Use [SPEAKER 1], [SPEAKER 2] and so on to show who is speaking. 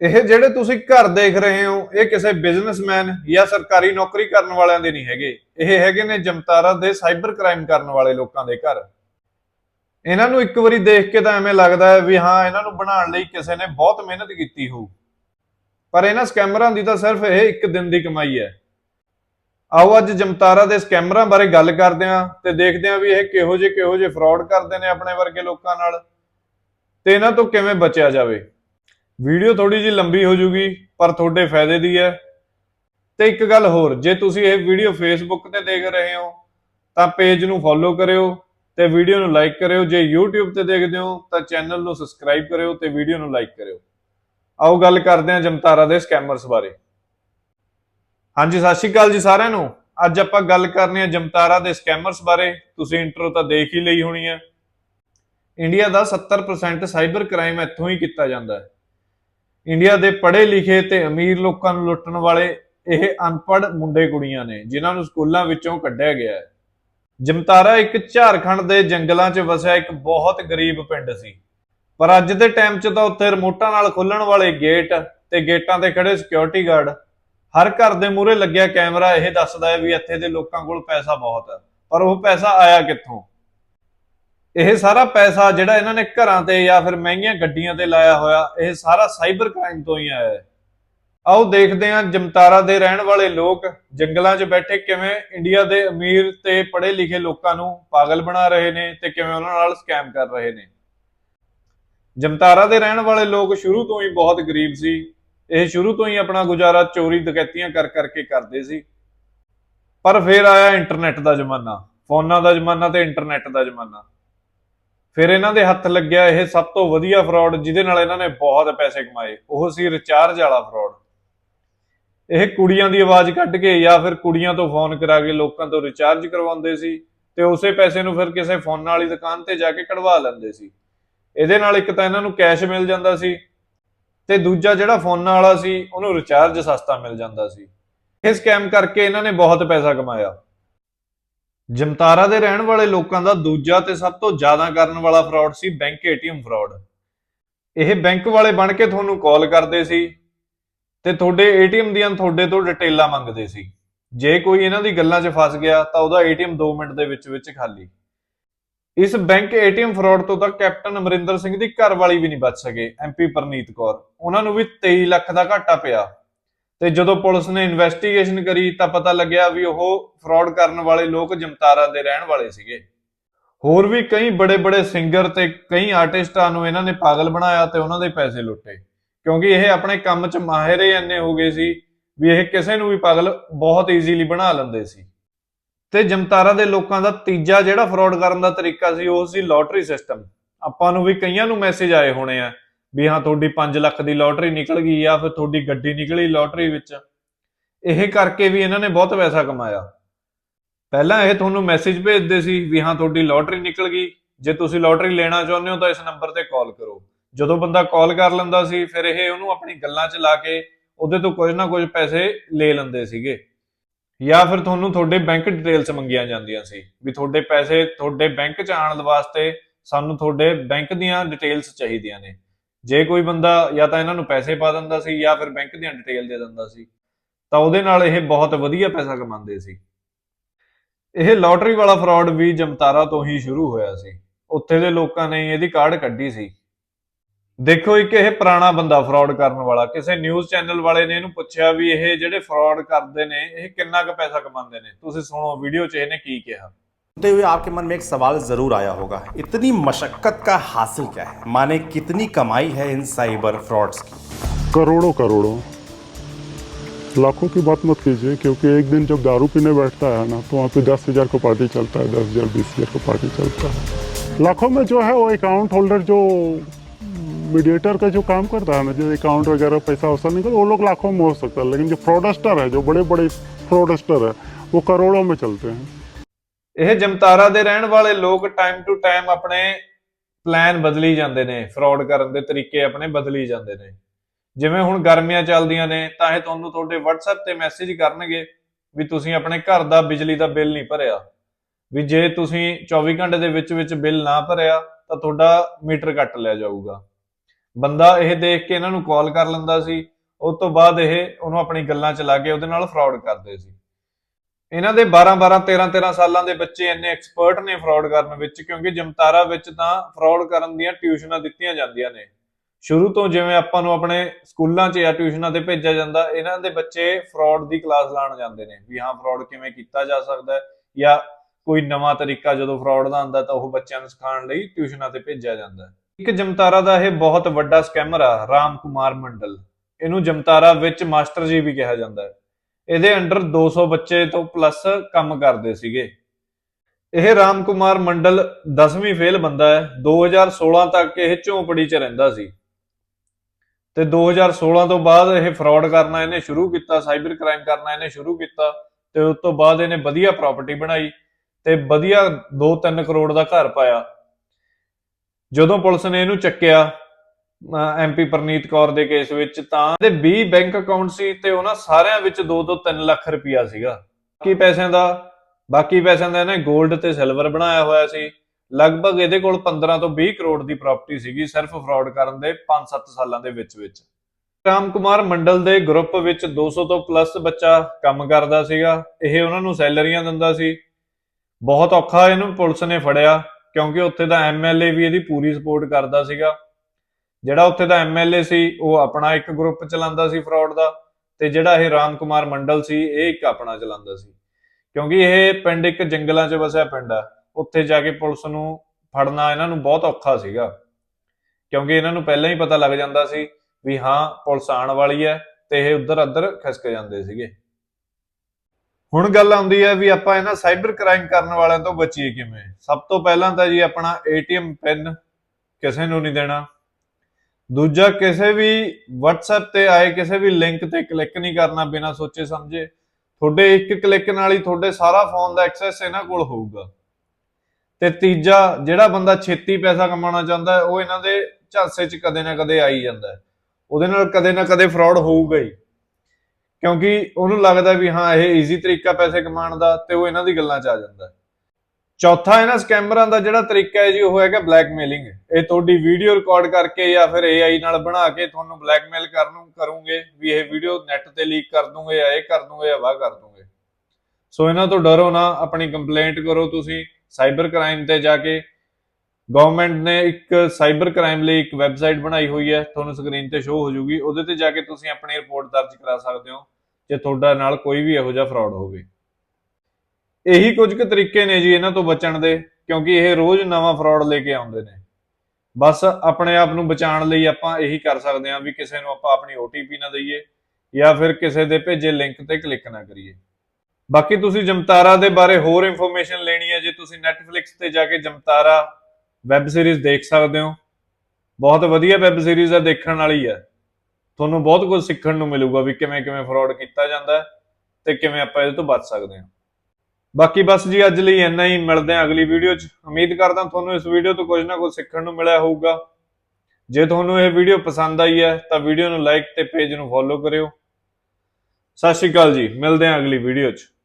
[SPEAKER 1] ਇਹ ਜਿਹੜੇ ਤੁਸੀਂ ਘਰ ਦੇਖ ਰਹੇ ਹੋ, ਇਹ ਕਿਸੇ ਬਿਜ਼ਨਸਮੈਨ ਜਾਂ ਸਰਕਾਰੀ ਨੌਕਰੀ ਕਰਨ ਵਾਲਿਆਂ ਦੇ ਨਹੀਂ ਹੈਗੇ। ਇਹ ਹੈਗੇ ਨੇ ਜਮਤਾਰਾ ਦੇ ਸਾਈਬਰ ਕ੍ਰਾਈਮ ਕਰਨ ਵਾਲੇ ਲੋਕਾਂ ਦੇ ਘਰ। ਇਹਨਾਂ ਨੂੰ ਇੱਕ ਵਾਰੀ ਦੇਖ ਕੇ ਤਾਂ ਐਵੇਂ ਲੱਗਦਾ ਹੈ ਵੀ ਹਾਂ, ਇਹਨਾਂ ਨੂੰ ਬਣਾਉਣ ਲਈ ਕਿਸੇ ਨੇ ਬਹੁਤ ਮਿਹਨਤ ਕੀਤੀ ਹੋਊ। ਪਰ ਇਹਨਾਂ ਸਕੈਮਰਾਂ ਦੀ ਤਾਂ ਸਿਰਫ ਇਹ ਇੱਕ ਦਿਨ ਦੀ ਕਮਾਈ ਹੈ। ਆਓ ਅੱਜ ਜਮਤਾਰਾ ਦੇ ਸਕੈਮਰਾਂ ਬਾਰੇ ਗੱਲ ਕਰਦੇ ਹਾਂ ਤੇ ਦੇਖਦੇ ਹਾਂ ਵੀ ਇਹ ਕਿਹੋ ਜਿਹੇ ਕਿਹੋ ਜਿਹੇ ਫਰਾਡ ਕਰਦੇ ਨੇ ਆਪਣੇ ਵਰਗੇ ਲੋਕਾਂ ਨਾਲ ਤੇ ਇਹਨਾਂ ਤੋਂ ਕਿਵੇਂ ਬਚਿਆ ਜਾਵੇ। ਵੀਡੀਓ ਥੋੜੀ ਜਿਹੀ ਲੰਬੀ ਹੋ ਜੂਗੀ, ਪਰ ਤੁਹਾਡੇ ਫਾਇਦੇ ਦੀ ਹੈ। ਤੇ ਇੱਕ ਗੱਲ ਹੋਰ, ਜੇ ਤੁਸੀਂ ਇਹ ਵੀਡੀਓ ਫੇਸਬੁੱਕ ਤੇ ਦੇਖ ਰਹੇ ਹੋ, ਤਾਂ ਪੇਜ ਨੂੰ ਫੋਲੋ ਕਰਿਓ ਤੇ ਵੀਡੀਓ ਨੂੰ ਲਾਈਕ ਕਰਿਓ। ਜੇ YouTube ਤੇ ਦੇਖਦੇ ਹੋ, ਤਾਂ ਚੈਨਲ ਨੂੰ ਸਬਸਕ੍ਰਾਈਬ ਕਰਿਓ ਤੇ ਵੀਡੀਓ ਨੂੰ ਲਾਈਕ ਕਰਿਓ। ਆਓ ਗੱਲ ਕਰਦੇ ਹਾਂ ਜਮਤਾਰਾ ਦੇ ਸਕੈਮਰਸ ਬਾਰੇ। ਹਾਂਜੀ, ਸਤਿ ਸ਼੍ਰੀ ਅਕਾਲ ਜੀ ਸਾਰਿਆਂ ਨੂੰ। ਅੱਜ ਆਪਾਂ ਗੱਲ ਕਰਨੀ ਹੈ ਜਮਤਾਰਾ ਦੇ ਸਕੈਮਰਸ ਬਾਰੇ। ਤੁਸੀਂ ਇੰਟਰੋ ਤਾਂ ਦੇਖ ਹੀ ਲਈ ਹੋਣੀ ਹੈ। ਇੰਡੀਆ ਦਾ 70% ਸਾਈਬਰ ਕ੍ਰਾਈਮ ਇੱਥੋਂ ਹੀ ਕੀਤਾ ਜਾਂਦਾ ਹੈ। ਇੰਡੀਆ ਦੇ ਪੜ੍ਹੇ ਲਿਖੇ ਤੇ ਅਮੀਰ ਲੋਕਾਂ ਨੂੰ ਲੁੱਟਣ ਵਾਲੇ ਇਹ ਅਨਪੜ੍ਹ ਮੁੰਡੇ ਕੁੜੀਆਂ ਨੇ, ਜਿਨ੍ਹਾਂ ਨੂੰ ਸਕੂਲਾਂ ਵਿੱਚੋਂ ਕੱਢਿਆ ਗਿਆ ਹੈ। ਜਮਤਾਰਾ ਇੱਕ ਝਾਰਖੰਡ ਦੇ ਜੰਗਲਾਂ 'ਚ ਵਸਿਆ ਇੱਕ ਬਹੁਤ ਗਰੀਬ ਪਿੰਡ ਸੀ। ਪਰ ਅੱਜ ਦੇ ਟਾਈਮ 'ਚ ਤਾਂ ਉੱਥੇ ਰਿਮੋਟਾਂ ਨਾਲ ਖੁੱਲਣ ਵਾਲੇ ਗੇਟ ਤੇ ਗੇਟਾਂ ਤੇ ਖੜੇ ਸਿਕਿਉਰਿਟੀ ਗਾਰਡ ਹਰ ਘਰ ਦੇ ਮੂਹਰੇ ਲੱਗਿਆ ਕੈਮਰਾ ਇਹ ਦੱਸਦਾ ਹੈ ਵੀ ਇੱਥੇ ਦੇ ਲੋਕਾਂ ਕੋਲ ਪੈਸਾ ਬਹੁਤ ਹੈ। ਪਰ ਉਹ ਪੈਸਾ ਆਇਆ ਕਿੱਥੋਂ? ਇਹ ਸਾਰਾ ਪੈਸਾ ਜਿਹੜਾ ਇਹਨਾਂ ਨੇ ਘਰਾਂ ਤੇ ਜਾਂ ਫਿਰ ਮਹਿੰਗੀਆਂ ਗੱਡੀਆਂ ਤੇ ਲਾਇਆ ਹੋਇਆ, ਇਹ ਸਾਰਾ ਸਾਈਬਰ ਕ੍ਰਾਈਮ ਤੋਂ ਹੀ ਆਇਆ ਹੈ। ਆਓ ਦੇਖਦੇ ਹਾਂ ਜਮਤਾਰਾ ਦੇ ਰਹਿਣ ਵਾਲੇ ਲੋਕ ਜੰਗਲਾਂ 'ਚ ਬੈਠੇ ਕਿਵੇਂ ਇੰਡੀਆ ਦੇ ਅਮੀਰ ਤੇ ਪੜ੍ਹੇ ਲਿਖੇ ਲੋਕਾਂ ਨੂੰ ਪਾਗਲ ਬਣਾ ਰਹੇ ਨੇ ਤੇ ਕਿਵੇਂ ਉਹਨਾਂ ਨਾਲ ਸਕੈਮ ਕਰ ਰਹੇ ਨੇ। ਜਮਤਾਰਾ ਦੇ ਰਹਿਣ ਵਾਲੇ ਲੋਕ ਸ਼ੁਰੂ ਤੋਂ ਹੀ ਬਹੁਤ ਗਰੀਬ ਸੀ। ਇਹ ਸ਼ੁਰੂ ਤੋਂ ਹੀ ਆਪਣਾ ਗੁਜ਼ਾਰਾ ਚੋਰੀ ਡਕੈਤੀਆਂ ਕਰ ਕਰਕੇ ਕਰਦੇ ਸੀ। ਪਰ ਫਿਰ ਆਇਆ ਇੰਟਰਨੈਟ ਦਾ ਜ਼ਮਾਨਾ, ਫੋਨਾਂ ਦਾ ਜ਼ਮਾਨਾ ਤੇ ਇੰਟਰਨੈਟ ਦਾ ਜ਼ਮਾਨਾ। ਫਿਰ ਇਹਨਾਂ ਦੇ ਹੱਥ ਲੱਗਿਆ ਇਹ ਸਭ ਤੋਂ ਵਧੀਆ ਫਰਾਡ ਜਿਹਦੇ ਨਾਲ ਇਹਨਾਂ ਨੇ ਬਹੁਤ ਪੈਸੇ ਕਮਾਏ। ਉਹ ਸੀ ਰਿਚਾਰਜ ਵਾਲਾ ਫਰਾਡ ਇਹ ਕੁੜੀਆਂ ਦੀ ਆਵਾਜ਼ ਕੱਢ ਕੇ ਜਾਂ ਫਿਰ ਕੁੜੀਆਂ ਤੋਂ ਫੋਨ ਕਰਾ ਕੇ ਲੋਕਾਂ ਤੋਂ ਰਿਚਾਰਜ ਕਰਵਾਉਂਦੇ ਸੀ ਤੇ ਉਸੇ ਪੈਸੇ ਨੂੰ ਫਿਰ ਕਿਸੇ ਫੋਨ ਵਾਲੀ ਦੁਕਾਨ ਤੇ ਜਾ ਕੇ ਕਢਵਾ ਲੈਂਦੇ ਸੀ। ਇਹਦੇ ਨਾਲ ਇੱਕ ਤਾਂ ਇਹਨਾਂ ਨੂੰ ਕੈਸ਼ ਮਿਲ ਜਾਂਦਾ ਸੀ ਤੇ ਦੂਜਾ ਜਿਹੜਾ ਫੋਨਾਂ ਵਾਲਾ ਸੀ, ਉਹਨੂੰ ਰਿਚਾਰਜ ਸਸਤਾ ਮਿਲ ਜਾਂਦਾ ਸੀ। ਇਹ ਸਕੈਮ ਕਰਕੇ ਇਹਨਾਂ ਨੇ ਬਹੁਤ ਪੈਸਾ ਕਮਾਇਆ। ਜਮਤਾਰਾ ਦੇ ਰਹਿਣ ਵਾਲੇ ਲੋਕਾਂ ਦਾ ਦੂਜਾ ਤੇ ਸਭ ਤੋਂ ਜ਼ਿਆਦਾ ਕਰਨ ਵਾਲਾ ਫਰਾਡ ਸੀ ਬੈਂਕ ਏਟੀਐਮ ਫਰਾਡ ਇਹ ਬੈਂਕ ਵਾਲੇ ਬਣ ਕੇ ਤੁਹਾਨੂੰ ਕਾਲ ਕਰਦੇ ਸੀ ਤੇ ਤੁਹਾਡੇ ਏਟੀਐਮ ਦੀਆਂ ਤੁਹਾਡੇ ਤੋਂ ਡਿਟੇਲਾਂ ਮੰਗਦੇ ਸੀ। ਜੇ ਕੋਈ ਇਹਨਾਂ ਦੀ ਗੱਲਾਂ 'ਚ ਫਸ ਗਿਆ ਤਾਂ ਉਹਦਾ ਏਟੀਐਮ 2 ਮਿੰਟ ਦੇ ਵਿੱਚ ਵਿੱਚ ਖਾਲੀ। ਇਸ ਬੈਂਕ ਏਟੀਐਮ ਫਰਾਡ ਤੋਂ ਤਾਂ ਕੈਪਟਨ ਅਮਰਿੰਦਰ ਸਿੰਘ ਦੀ ਘਰਵਾਲੀ ਵੀ ਨਹੀਂ ਬਚ ਸਕੇ ਐਮਪੀ ਪਰਨੀਤ ਕੌਰ। ਉਹਨਾਂ ਨੂੰ ਵੀ 23 ਲੱਖ ਦਾ ਘਾਟਾ ਪਿਆ। ਤੇ ਜਦੋਂ ਪੁਲਿਸ ਨੇ ਇਨਵੈਸਟੀਗੇਸ਼ਨ ਕਰੀ ਤਾਂ ਪਤਾ ਲੱਗਿਆ ਵੀ ਉਹ ਫਰਾਡ ਕਰਨ ਵਾਲੇ ਲੋਕ ਜਮਤਾਰਾ ਦੇ ਰਹਿਣ ਵਾਲੇ ਸੀਗੇ। ਹੋਰ ਵੀ ਕਈ ਬੜੇ-ਬੜੇ ਸਿੰਗਰ ਤੇ ਕਈ ਆਰਟਿਸਟਾਂ ਨੂੰ ਇਹਨਾਂ ਨੇ ਪਾਗਲ ਬਣਾਇਆ ਤੇ ਉਹਨਾਂ ਦੇ ਪੈਸੇ ਲੁੱਟੇ। ਕਿਉਂਕਿ ਇਹ ਆਪਣੇ ਕੰਮ 'ਚ ਮਾਹਿਰ ਹੀ ਇੰਨੇ ਹੋ ਗਏ ਸੀ ਵੀ ਇਹ ਕਿਸੇ ਨੂੰ ਵੀ ਪਾਗਲ ਬਹੁਤ ਈਜ਼ੀਲੀ ਬਣਾ ਲੈਂਦੇ ਸੀ। ਤੇ ਜਮਤਾਰਾ ਦੇ ਲੋਕਾਂ ਦਾ ਤੀਜਾ ਜਿਹੜਾ ਫਰਾਡ ਕਰਨ ਦਾ ਤਰੀਕਾ ਸੀ ਉਹ ਸੀ ਲੋਟਰੀ ਸਿਸਟਮ ਆਪਾਂ ਨੂੰ ਵੀ ਕਈਆਂ ਨੂੰ ਮੈਸੇਜ ਆਏ ਹੋਣੇ ਆ ਵੀ ਹਾਂ, ਤੁਹਾਡੀ 5 ਲੱਖ ਦੀ ਲੋਟਰੀ ਨਿਕਲ ਗਈ ਜਾਂ ਫਿਰ ਤੁਹਾਡੀ ਗੱਡੀ ਨਿਕਲੀ ਲੋਟਰੀ ਵਿੱਚ। ਇਹ ਕਰਕੇ ਵੀ ਇਹਨਾਂ ਨੇ ਬਹੁਤ ਪੈਸਾ ਕਮਾਇਆ। ਪਹਿਲਾਂ ਇਹ ਤੁਹਾਨੂੰ ਮੈਸੇਜ ਭੇਜਦੇ ਸੀ ਵੀ ਹਾਂ, ਤੁਹਾਡੀ ਲੋਟਰੀ ਨਿਕਲ ਗਈ। ਜੇ ਤੁਸੀਂ ਲੋਟਰੀ ਲੈਣਾ ਚਾਹੁੰਦੇ ਹੋ ਤਾਂ ਇਸ ਨੰਬਰ ਤੇ ਕਾਲ ਕਰੋ। ਜਦੋਂ ਬੰਦਾ ਕਾਲ ਕਰ ਲੈਂਦਾ ਸੀ, ਫਿਰ ਇਹ ਉਹਨੂੰ ਆਪਣੀ ਗੱਲਾਂ 'ਚ ਲਾ ਕੇ ਉਹਦੇ ਤੋਂ ਕੁਝ ਨਾ ਕੁਝ ਪੈਸੇ ਲੈ ਲੈਂਦੇ ਸੀਗੇ। ਜਾਂ ਫਿਰ ਤੁਹਾਨੂੰ ਤੁਹਾਡੇ ਬੈਂਕ ਡਿਟੇਲਸ ਮੰਗੀਆਂ ਜਾਂਦੀਆਂ ਸੀ ਵੀ ਤੁਹਾਡੇ ਪੈਸੇ ਤੁਹਾਡੇ ਬੈਂਕ 'ਚ ਆਉਣ ਵਾਸਤੇ ਸਾਨੂੰ ਤੁਹਾਡੇ ਬੈਂਕ ਦੀਆਂ ਡਿਟੇਲਸ ਚਾਹੀਦੀਆਂ ਨੇ। ਜੇ ਕੋਈ ਬੰਦਾ ਜਾਂ ਤਾਂ ਇਹਨਾਂ ਨੂੰ ਪੈਸੇ ਪਾ ਦਿੰਦਾ ਸੀ ਜਾਂ ਫਿਰ ਬੈਂਕ ਦੀਆਂ ਡਿਟੇਲ ਦੇ ਦਿੰਦਾ ਸੀ, ਤਾਂ ਉਹਦੇ ਨਾਲ ਇਹ ਬਹੁਤ ਵਧੀਆ ਪੈਸਾ ਕਮਾਉਂਦੇ ਸੀ। ਇਹ ਲੋਟਰੀ ਵਾਲਾ ਫਰਾਡ ਵੀ ਜਮਤਾਰਾ ਤੋਂ ਹੀ ਸ਼ੁਰੂ ਹੋਇਆ ਸੀ। ਉੱਥੇ ਦੇ ਲੋਕਾਂ ਨੇ ਇਹਦੀ ਕਾਰਡ ਕੱਢੀ ਸੀ। ਦੇਖੋ ਇੱਕ ਇਹ ਪੁਰਾਣਾ ਬੰਦਾ ਫਰਾਡ ਕਰਨ ਵਾਲਾ, ਕਿਸੇ ਨਿਊਜ਼ ਚੈਨਲ ਵਾਲੇ ਨੇ ਇਹਨੂੰ ਪੁੱਛਿਆ ਵੀ ਇਹ ਜਿਹੜੇ ਫਰਾਡ ਕਰਦੇ ਨੇ, ਇਹ ਕਿੰਨਾ ਕੁ ਪੈਸਾ ਕਮਾਉਂਦੇ ਨੇ? ਤੁਸੀਂ ਸੁਣੋ ਵੀਡੀਓ 'ਚ ਇਹਨੇ ਕੀ ਕਿਹਾ।
[SPEAKER 2] सुनते हुए आपके मन में एक सवाल ज़रूर आया होगा, इतनी मशक्कत का हासिल क्या है? माने कितनी कमाई है इन साइबर फ्रॉड्स की?
[SPEAKER 3] करोड़ों करोड़ों। लाखों की बात मत कीजिए, क्योंकि एक दिन जब दारू पीने बैठता है ना तो वहाँ पे दस हज़ार को पार्टी चलता है, दस हज़ार, बीस हज़ार को पार्टी चलता है। लाखों में जो है वो अकाउंट होल्डर जो मीडिएटर का जो काम करता है ना, जो अकाउंट वगैरह पैसा वैसा निकल, वो लोग लाखों में हो सकता है। लेकिन जो फ्रॉडस्टर है, जो बड़े बड़े फ्रॉडस्टर है, वो करोड़ों में चलते हैं।
[SPEAKER 1] ਇਹ ਜਮਤਾਰਾ ਦੇ ਰਹਿਣ ਵਾਲੇ ਲੋਕ ਟਾਈਮ ਟੂ ਟਾਈਮ ਆਪਣੇ ਪਲਾਨ ਬਦਲੀ ਜਾਂਦੇ ਨੇ ਫਰਾਡ ਕਰਨ ਦੇ ਤਰੀਕੇ ਆਪਣੇ ਬਦਲੀ ਜਾਂਦੇ ਨੇ। ਜਿਵੇਂ ਹੁਣ ਗਰਮੀਆਂ ਚੱਲਦੀਆਂ ਨੇ, ਤਾਂ ਇਹ ਤੁਹਾਨੂੰ ਤੁਹਾਡੇ WhatsApp ਤੇ ਮੈਸੇਜ ਕਰਨਗੇ ਵੀ ਤੁਸੀਂ ਆਪਣੇ ਘਰ ਦਾ ਬਿਜਲੀ ਦਾ ਬਿੱਲ ਨਹੀਂ ਭਰਿਆ। ਵੀ ਜੇ ਤੁਸੀਂ 24 ਘੰਟੇ ਦੇ ਵਿੱਚ ਵਿੱਚ ਬਿੱਲ ਨਾ ਭਰਿਆ, ਤਾਂ ਤੁਹਾਡਾ ਮੀਟਰ ਕੱਟ ਲਿਆ ਜਾਊਗਾ। ਬੰਦਾ ਇਹ ਦੇਖ ਕੇ ਇਹਨਾਂ ਨੂੰ ਕਾਲ ਕਰ ਲੈਂਦਾ ਸੀ, ਉਸ ਤੋਂ ਬਾਅਦ ਇਹ ਉਹਨੂੰ ਆਪਣੀ ਗੱਲਾਂ ਚ ਲਾ ਕੇ ਉਹਦੇ ਨਾਲ ਫਰਾਡ ਕਰਦੇ ਸੀ। ਇਹਨਾਂ ਦੇ 12 12 13 13 ਸਾਲਾਂ ਦੇ ਬੱਚੇ ਇੰਨੇ ਐਕਸਪਰਟ ਨੇ ਫਰਾਡ ਕਰਨ ਵਿੱਚ, ਕਿਉਂਕਿ ਜਮਤਾਰਾ ਵਿੱਚ ਤਾਂ ਫਰਾਡ ਕਰਨ ਦੀਆਂ ਟਿਊਸ਼ਨਾਂ ਦਿੱਤੀਆਂ ਜਾਂਦੀਆਂ ਨੇ। ਸ਼ੁਰੂ ਤੋਂ ਜਿਵੇਂ ਆਪਾਂ ਨੂੰ ਆਪਣੇ ਸਕੂਲਾਂ 'ਚ ਜਾਂ ਟਿਊਸ਼ਨਾਂ ਤੇ ਭੇਜਿਆ ਜਾਂਦਾ, ਇਹਨਾਂ ਦੇ ਬੱਚੇ ਫਰਾਡ ਦੀ ਕਲਾਸ ਲਾਣ ਜਾਂਦੇ ਨੇ ਵੀ ਹਾਂ ਫਰਾਡ ਕਿਵੇਂ ਕੀਤਾ ਜਾ ਸਕਦਾ ਹੈ ਜਾਂ ਕੋਈ ਨਵਾਂ ਤਰੀਕਾ ਜਦੋਂ ਫਰਾਡ ਦਾ ਆਉਂਦਾ ਤਾਂ ਉਹ ਬੱਚਿਆਂ ਨੂੰ ਸਿਖਾਉਣ ਲਈ ਟਿਊਸ਼ਨਾਂ ਤੇ ਭੇਜਿਆ ਜਾਂਦਾ ਹੈ। ਇੱਕ ਜਮਤਾਰਾ ਦਾ ਇਹ ਬਹੁਤ ਵੱਡਾ ਸਕੈਮਰ ਆ, ਰਾਮ ਕੁਮਾਰ ਮੰਡਲ। ਇਹਨੂੰ ਜਮਤਾਰਾ ਵਿੱਚ ਮਾਸਟਰ ਜੀ ਵੀ ਕਿਹਾ ਜਾਂਦਾ ਹੈ। ਇਹਦੇ ਅੰਡਰ 200 ਬੱਚੇ ਤੋਂ ਪਲੱਸ ਕੰਮ ਕਰਦੇ ਸੀਗੇ। ਇਹ ਰਾਮ ਕੁਮਾਰ ਮੰਡਲ 10ਵੀਂ ਫੇਲ ਬੰਦਾ ਹੈ। 2016 ਤੱਕ ਇਹ ਝੌਂਪੜੀ 'ਚ ਰਹਿੰਦਾ ਸੀ। ਤੇ 2016 ਤੋਂ ਬਾਅਦ ਇਹ ਫਰਾਡ ਕਰਨਾ ਇਹਨੇ ਸ਼ੁਰੂ ਕੀਤਾ ਸਾਈਬਰ ਕ੍ਰਾਈਮ ਕਰਨਾ ਇਹਨੇ ਸ਼ੁਰੂ ਕੀਤਾ ਤੇ ਉਸ ਤੋਂ ਬਾਅਦ ਇਹਨੇ ਵਧੀਆ ਪ੍ਰਾਪਰਟੀ ਬਣਾਈ ਤੇ ਵਧੀਆ 2-3 ਕਰੋੜ ਦਾ ਘਰ ਪਾਇਆ। ਜਦੋਂ ਪੁਲਿਸ ਨੇ ਇਹਨੂੰ ਚੱਕਿਆ ਐਮਪੀ ਪ੍ਰਨੀਤ ਕੌਰ ਦੇ ਕੇਸ ਵਿੱਚ ਤਾਂ ਤੇ 20 ਬੈਂਕ ਅਕਾਊਂਟ ਸੀ ਤੇ ਉਹਨਾਂ ਸਾਰਿਆਂ ਵਿੱਚ 2 ਤੋਂ 3 ਲੱਖ ਰੁਪਇਆ ਸੀਗਾ। ਬਾਕੀ ਪੈਸਿਆਂ ਦਾ, ਬਾਕੀ ਪੈਸਿਆਂ ਦਾ ਇਹਨੇ 골ਡ ਤੇ ਸਿਲਵਰ ਬਣਾਇਆ ਹੋਇਆ ਸੀ। ਲਗਭਗ ਇਹਦੇ ਕੋਲ 15 ਤੋਂ 20 ਕਰੋੜ ਦੀ ਪ੍ਰਾਪਰਟੀ ਸੀਗੀ ਸਿਰਫ ਫਰਾਡ ਕਰਨ ਦੇ 5-7 ਸਾਲਾਂ ਦੇ ਵਿੱਚ ਵਿੱਚ। ਰਾਮ ਕੁਮਾਰ ਮੰਡਲ ਦੇ ਗਰੁੱਪ ਵਿੱਚ 200 ਤੋਂ ਪਲੱਸ ਬੱਚਾ ਕੰਮ ਕਰਦਾ ਸੀਗਾ। ਇਹ ਉਹਨਾਂ ਨੂੰ ਸੈਲਰੀਆਂ ਦਿੰਦਾ ਸੀ। ਬਹੁਤ ਔਖਾ ਇਹਨੂੰ ਪੁਲਿਸ ਨੇ ਫੜਿਆ, ਕਿਉਂਕਿ ਉੱਥੇ ਦਾ ਐਮਐਲਏ ਵੀ ਇਹਦੀ ਪੂਰੀ ਸਪੋਰਟ ਕਰਦਾ ਸੀਗਾ। ਜਿਹੜਾ ਉੱਥੇ ਦਾ ਐਮਐਲਏ ਸੀ, ਉਹ ਆਪਣਾ ਇੱਕ ਗਰੁੱਪ ਚਲਾਉਂਦਾ ਸੀ ਫਰਾਡ ਦਾ ਤੇ ਜਿਹੜਾ ਇਹ ਰਾਮ ਕੁਮਾਰ ਮੰਡਲ ਸੀ, ਇਹ ਇੱਕ ਆਪਣਾ ਚਲਾਉਂਦਾ ਸੀ। ਕਿਉਂਕਿ ਇਹ ਪਿੰਡ ਇੱਕ ਜੰਗਲਾਂ 'ਚ ਵਸਿਆ ਪਿੰਡ ਆ। ਉੱਥੇ ਜਾ ਕੇ ਪੁਲਿਸ ਨੂੰ ਫੜਨਾ ਇਹਨਾਂ ਨੂੰ ਬਹੁਤ ਔਖਾ ਸੀਗਾ। ਕਿਉਂਕਿ ਇਹਨਾਂ ਨੂੰ ਪਹਿਲਾਂ ਹੀ ਪਤਾ ਲੱਗ ਜਾਂਦਾ ਸੀ ਵੀ ਹਾਂ, ਪੁਲਿਸ ਆਉਣ ਵਾਲੀ ਹੈ ਤੇ ਇਹ ਉਧਰ ਅੱਧਰ ਖਿਸਕ ਜਾਂਦੇ ਸੀਗੇ। ਹੁਣ ਗੱਲ ਆਉਂਦੀ ਹੈ ਵੀ ਆਪਾਂ ਇਹਨਾਂ ਸਾਈਬਰ ਕ੍ਰਾਈਮ ਕਰਨ ਵਾਲਿਆਂ ਤੋਂ ਬਚੀਏ ਕਿਵੇਂ? ਸਭ ਤੋਂ ਪਹਿਲਾਂ ਤਾਂ ਜੀ ਆਪਣਾ ਏਟੀਐਮ ਪਿਨ ਕਿਸੇ ਨੂੰ ਨਹੀਂ ਦੇਣਾ। ਦੂਜਾ, ਕਿਸੇ ਵੀ WhatsApp ਤੇ ਆਏ, ਕਿਸੇ ਵੀ ਲਿੰਕ ਤੇ ਕਲਿੱਕ ਨਹੀਂ ਕਰਨਾ ਬਿਨਾਂ ਸੋਚੇ ਸਮਝੇ, ਤੁਹਾਡੇ ਇੱਕ ਕਲਿੱਕ ਨਾਲ ਹੀ ਤੁਹਾਡੇ ਸਾਰਾ ਫੋਨ ਦਾ ਐਕਸੈਸ ਇਹਨਾਂ ਕੋਲ ਹੋਊਗਾ। ਤੇ ਤੀਜਾ, ਜਿਹੜਾ ਬੰਦਾ ਛੇਤੀ ਪੈਸਾ ਕਮਾਉਣਾ ਚਾਹੁੰਦਾ ਉਹ ਇਹਨਾਂ ਦੇ ਝਾਂਸੇ 'ਚ ਕਦੇ ਨਾ ਕਦੇ ਆਈ ਜਾਂਦਾ ਹੈ। ਉਹਦੇ ਨਾਲ ਕਦੇ ਨਾ ਕਦੇ ਫਰਾਡ ਹੋਊਗਾ ਹੀ। ਕਿਉਂਕਿ ਉਹਨੂੰ ਲੱਗਦਾ ਵੀ ਹਾਂ, ਇਹ ਈਜ਼ੀ ਤਰੀਕਾ ਪੈਸੇ ਕਮਾਉਣ ਦਾ ਤੇ ਉਹ ਇਹਨਾਂ ਦੀ ਗੱਲਾਂ 'ਚ ਆ ਜਾਂਦਾ ਚੌਥਾ ਇਹਨਾਂ ਸਕੈਮਰਾਂ ਦਾ ਜਿਹੜਾ ਤਰੀਕਾ ਹੈ ਜੀ, ਉਹ ਹੈਗਾ ਬਲੈਕਮੇਲਿੰਗ। ਇਹ ਤੁਹਾਡੀ ਵੀਡੀਓ ਰਿਕਾਰਡ ਕਰਕੇ ਜਾਂ ਫਿਰ AI ਨਾਲ ਬਣਾ ਕੇ ਤੁਹਾਨੂੰ ਬਲੈਕਮੇਲ ਕਰਨ ਨੂੰ ਕਰੂੰਗੇ ਵੀ ਇਹ ਵੀਡੀਓ ਨੈਟ ਤੇ ਲੀਕ ਕਰ ਦੂੰਗੇ ਜਾਂ ਇਹ ਕਰ ਦੂੰਗੇ ਜਾਂ ਵਾਹ ਕਰ ਦੂੰਗੇ। ਸੋ ਇਹਨਾਂ ਤੋਂ ਡਰੋ ਨਾ, ਆਪਣੀ ਕੰਪਲੇਂਟ ਕਰੋ ਤੁਸੀਂ ਸਾਈਬਰ ਕ੍ਰਾਈਮ ਤੇ ਜਾ ਕੇ। ਗਵਰਨਮੈਂਟ ਨੇ ਇੱਕ ਸਾਈਬਰ ਕ੍ਰਾਈਮ ਲਈ ਇੱਕ ਵੈਬਸਾਈਟ ਬਣਾਈ ਹੋਈ ਹੈ, ਤੁਹਾਨੂੰ ਸਕਰੀਨ ਤੇ ਸ਼ੋ ਹੋ ਜਾਊਗੀ ਉਹਦੇ ਤੇ ਜਾ ਕੇ ਤੁਸੀਂ ਆਪਣੀ ਰਿਪੋਰਟ ਦਰਜ ਕਰਾ ਸਕਦੇ ਹੋ, ਜੇ ਤੁਹਾਡਾ ਨਾਲ ਕੋਈ ਵੀ ਇਹੋ ਜਿਹਾ ਫਰਾਡ ਹੋਵੇ। ਇਹੀ ਕੁਝ ਕੁ ਤਰੀਕੇ ਨੇ ਜੀ ਇਹਨਾਂ ਤੋਂ ਬਚਣ ਦੇ, ਕਿਉਂਕਿ ਇਹ ਰੋਜ਼ ਨਵਾਂ ਫਰਾਡ ਲੈ ਕੇ ਆਉਂਦੇ ਨੇ। ਬਸ ਆਪਣੇ ਆਪ ਨੂੰ ਬਚਾਉਣ ਲਈ ਆਪਾਂ ਇਹੀ ਕਰ ਸਕਦੇ ਹਾਂ ਵੀ ਕਿਸੇ ਨੂੰ ਆਪਾਂ ਆਪਣੀ OTP ਨਾ ਦਈਏ ਜਾਂ ਫਿਰ ਕਿਸੇ ਦੇ ਭੇਜੇ ਲਿੰਕ ਤੇ ਕਲਿੱਕ ਨਾ ਕਰੀਏ। ਬਾਕੀ ਤੁਸੀਂ ਜਮਤਾਰਾ ਦੇ ਬਾਰੇ ਹੋਰ ਇਨਫੋਰਮੇਸ਼ਨ ਲੈਣੀ ਹੈ ਜੇ ਤੁਸੀਂ Netflix ਤੇ ਜਾ ਕੇ ਜਮਤਾਰਾ ਵੈਬ ਸੀਰੀਜ਼ ਦੇਖ ਸਕਦੇ ਹੋ। ਬਹੁਤ ਵਧੀਆ ਵੈਬ ਸੀਰੀਜ਼ ਹੈ ਦੇਖਣ ਵਾਲੀ ਹੈ ਤੁਹਾਨੂੰ ਬਹੁਤ ਕੁਝ ਸਿੱਖਣ ਨੂੰ ਮਿਲੂਗਾ ਵੀ ਕਿਵੇਂ ਕਿਵੇਂ ਫਰਾਡ ਕੀਤਾ ਜਾਂਦਾ ਹੈ ਤੇ ਕਿਵੇਂ ਆਪਾਂ ਇਹਦੇ ਤੋਂ ਬਚ ਸਕਦੇ ਹਾਂ। ਬਾਕੀ ਬਸ ਜੀ, ਅੱਜ ਲਈ ਇੰਨਾ ਹੀ। ਮਿਲਦੇ ਹਾਂ ਅਗਲੀ ਵੀਡੀਓ 'ਚ। ਉਮੀਦ ਕਰਦਾ ਤੁਹਾਨੂੰ ਇਸ ਵੀਡੀਓ ਤੋਂ ਕੁਝ ਨਾ ਕੁਝ ਸਿੱਖਣ ਨੂੰ ਮਿਲਿਆ ਹੋਊਗਾ। ਜੇ ਤੁਹਾਨੂੰ ਇਹ ਵੀਡੀਓ ਪਸੰਦ ਆਈ ਹੈ, ਤਾਂ ਵੀਡੀਓ ਨੂੰ ਲਾਈਕ ਤੇ ਪੇਜ ਨੂੰ ਫੋਲੋ ਕਰਿਓ। ਸਤਿ ਸ਼੍ਰੀ ਅਕਾਲ ਜੀ। ਮਿਲਦੇ ਹਾਂ ਅਗਲੀ ਵੀਡੀਓ 'ਚ।